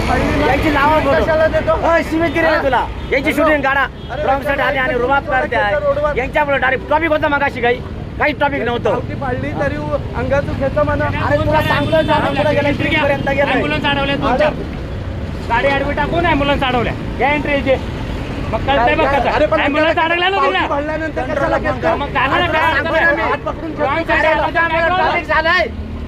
कशाला देतो? सीमित केली नाही तुला. यांची शूटिंग काढा. रॉंग साईड आली आणि रुबाब करते आहे. यांच्यामुळे डायरेक्ट टॉपिक होता मगाशी काही. काही टॉपिक नव्हतं. पाडली तरी अंगातून खेचा म्हणा. अरे तुला ॲम्ब्युलन्स अडवल्या तुमच्या. गाडी आडवी टाकून ॲम्ब्युलन्स अडवल्या या एंट्री इथे मग कळतंय बघ कसं. ॲम्ब्युलन्स ना तुला? झालं? ना काय? झालंय.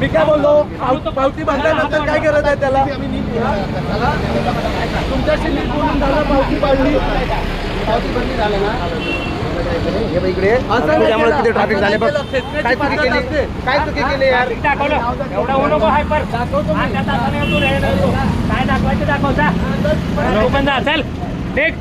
मी काय बोललो पावती बांधल्यानंतर काय करत आहे त्याला तुमच्याशी नीट बोलून झालं पावती पाडली पावती बंदी झालं ना हे बघ इकडे. केलं. किती ट्रॅफिक झाले. बघ काय चुकी केली. काय चुकी केली यार? traffic दाखवलं. एवढा होऊ नको हायपर दाखवतो मी. काय दाखवायचं दाखव जा. ओपन जा चल ठीक